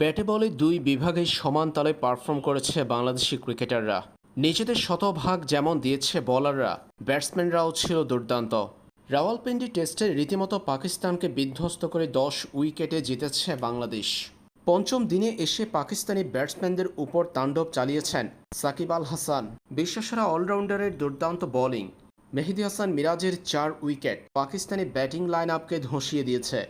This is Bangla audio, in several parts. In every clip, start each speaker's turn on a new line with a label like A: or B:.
A: ব্যাটে বলে দুই বিভাগে সমান তালে পারফর্ম করেছে বাংলাদেশি ক্রিকেটাররা। নিজেদের শতভাগ যেমন দিয়েছে বলাররা, ব্যাটসম্যানরাও ছিল দুর্দান্ত। রাওয়ালপিন্ডি টেস্টে রীতিমতো পাকিস্তানকে বিধ্বস্ত করে দশ উইকেটে জিতেছে বাংলাদেশ। পঞ্চম দিনে এসে পাকিস্তানি ব্যাটসম্যানদের উপর তাণ্ডব চালিয়েছেন সাকিব আল হাসান। বিশ্বসেরা অলরাউন্ডারের দুর্দান্ত বোলিং। মেহেদি হাসান মিরাজের চার উইকেট পাকিস্তানি ব্যাটিং লাইন আপকে ধসিয়ে দিয়েছে।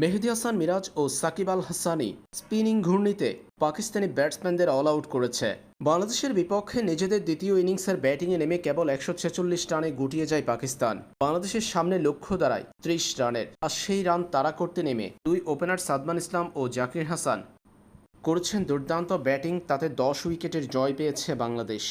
A: মেহেদি হাসান, মিরাজ ও সাকিব আল হাসানি স্পিনিং ঘূর্ণিতে পাকিস্তানি ব্যাটসম্যানদের অল আউট করেছে। বাংলাদেশের বিপক্ষে নিজেদের দ্বিতীয় ইনিংসের ব্যাটিংয়ে নেমে কেবল একশো ছেচল্লিশ রানে গুটিয়ে যায় পাকিস্তান। বাংলাদেশের সামনে লক্ষ্য দাঁড়ায় ত্রিশ রানের। আর সেই রান তাড়া করতে নেমে দুই ওপেনার সাদমান ইসলাম ও জাকির হাসান করেছেন দুর্দান্ত ব্যাটিং, তাতে দশ উইকেটের জয় পেয়েছে বাংলাদেশ।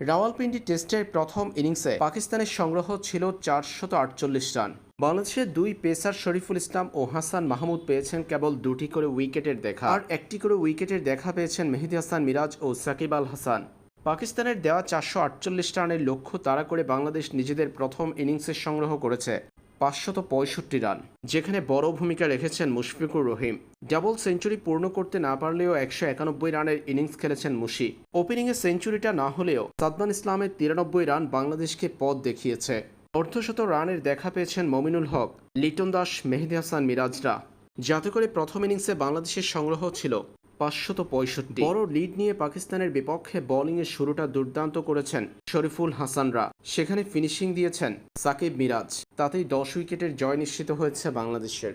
A: রাওয়ালপিন্ডি টেস্টের প্রথম ইনিংসে পাকিস্তানের সংগ্রহ ছিল চারশত আটচল্লিশ রান। বাংলাদেশের দুই পেসার শরীফুল ইসলাম ও হাসান মাহমুদ পেয়েছেন কেবল দুটি করে উইকেটের দেখা। আর একটি করে উইকেটের দেখা পেয়েছেন মেহেদি হাসান মিরাজ ও সাকিব আল হাসান। পাকিস্তানের দেওয়া চারশো আটচল্লিশ রানের লক্ষ্য তাড়া করে বাংলাদেশ নিজেদের প্রথম ইনিংসের সংগ্রহ করেছে। পাঁচশত পঁয়ষট্টি রান, যেখানে বড় ভূমিকা রেখেছেন মুশফিকুর রহিম। ডাবল সেঞ্চুরি পূর্ণ করতে না পারলেও একশো একানব্বই রানের ইনিংস খেলেছেন মুশি। ওপেনিংয়ে সেঞ্চুরিটা না হলেও সাদমান ইসলামের তিরানব্বই রান বাংলাদেশকে পথ দেখিয়েছে। অর্ধশত রানের দেখা পেয়েছেন মমিনুল হক, লিটন দাস, মেহেদি হাসান মিরাজরা। যাতে করে প্রথম ইনিংসে বাংলাদেশের সংগ্রহ ছিল। পাঁচশত পঁয়ষট্টি। বড় লিড নিয়ে পাকিস্তানের বিপক্ষে বোলিংয়ের শুরুটা দুর্দান্ত করেছেন শরীফুল হাসানরা সেখানে ফিনিশিং দিয়েছেন সাকিব মিরাজ। তাতেই দশ উইকেটের জয় নিশ্চিত হয়েছে বাংলাদেশের।